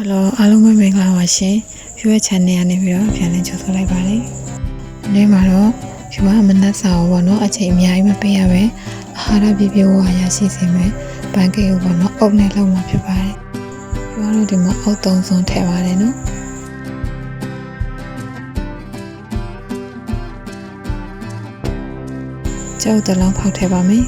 ဟယ်လိုအားလုံးပဲမင်္ဂလာပါရှင် view channel ကနေပြီးတော့ပြန်လည်ကြိုဆိုလိုက်ပါတယ်ဒီနေ့မှာတော့ယူမမနက်စာကိုပေါ့နော်အချိန်အများကြီးမပေးရပဲအာဟာရပြည့်ပြည့်ဝဝရရှိစေမယ်ဘန်ကိတ်ကိုပေါ့နော်အုပ်နဲ့လောက်မှာဖြစ်ပါတယ်ယူမတို့ဒီမှာအုပ်သုံးစုံထည့်ပါတယ်နော်ကျောက်တလုံးဖောက်ထည့်ပါမယ်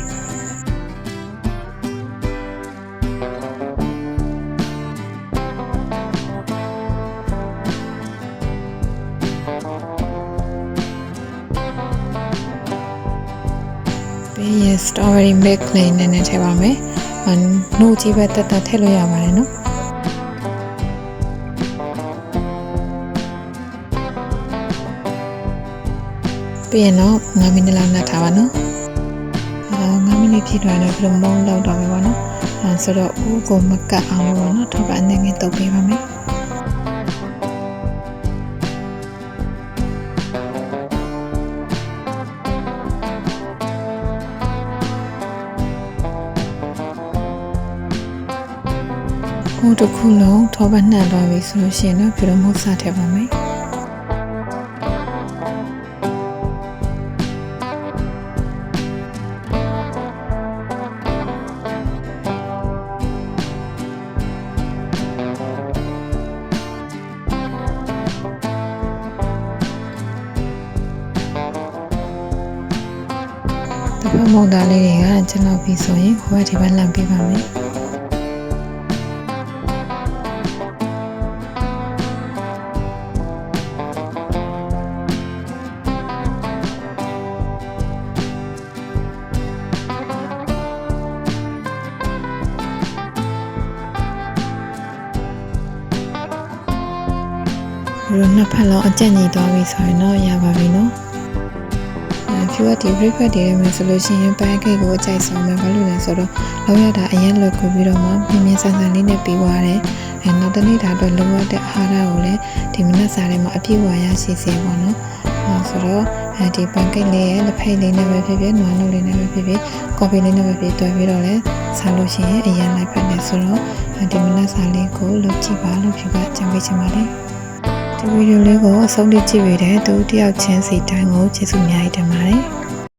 ပြီးရင် strawberry milk လေးနည်းနည်းထည့်ပါမယ်။အနို့ကြီးပဲတက်တက်ထည့်လို့ရပါတယ်နော်။ပြီးရင်တော့9မိနစ်လောက်နှက်ထားပါနော်။အာ9မိနစ်ပြည့်သွားတော့ပြီးတော့မုန်းလောက်တော့ပဲပေါ့နော်။အဲဆိုတော့ဦးကိုမကတ်အောင်လို့ပေါ့နော်။ထောက်ပံ့နေငယ်တုပ်ပေးပါမယ်။ ဟိုတစ်ခုလုံးထောပတ်နှံ့သွားပြီဆိုလို့ရှိရင်တော့ပြီးတော့မဟုတ်စားထည့်ပါမယ်တပတ်မုံသားလေးတွေကကျွန်တော်ပြီးဆိုရင်ဟိုဘက်ဒီဘက်လမ်းပေးပါမယ် ဒီလိုနှစ်ဖက်လုံးအကြက်ညီသွားပြီဆိုရင်တော့ရပါပြီနော်အဲဖြူကဒီ breakfast တွေရမယ်ဆိုလို့ရှိရင်ပန်းကိတ်ကိုအကြိုက်ဆုံးပဲဘာလို့လဲဆိုတော့လောက်ရတာအရင်လွယ်ကူပြီးတော့မှမြင်းမြင်းဆန်းဆန်းလေးနဲ့ပြီးသွားတယ်အဲနောက်တစ်နေ့တာအတွက်လိုအပ်တဲ့အာဟာရကိုလည်းဒီမနက်စာထဲမှာအပြည့်အဝရရှိစေပါတော့အဲဆိုတော့အဲဒီပန်းကိတ်လေးရဲ့လက်ဖက်လေးနဲ့ပဲဖြစ်ဖြစ်နွားနို့လေးနဲ့ပဲဖြစ်ဖြစ်ကော်ဖီလေးနဲ့ပဲဖြစ်တွဲပြီးတော့လဲစားလို့ရှိရင်အရင်လိုက်ဖက်နေဆိုတော့ဒီမနက်စာလေးကိုလုပ်ကြည့်ပါလို့ဖြူကကြံပေးချင်ပါတယ် ဒီဗီဒီယိုလေးကိုအဆုံးထိကြည့်ပေးတဲ့သူတယောက်ချင်းစီတိုင်းကိုကျေးဇူးအများကြီးတင်ပါတယ်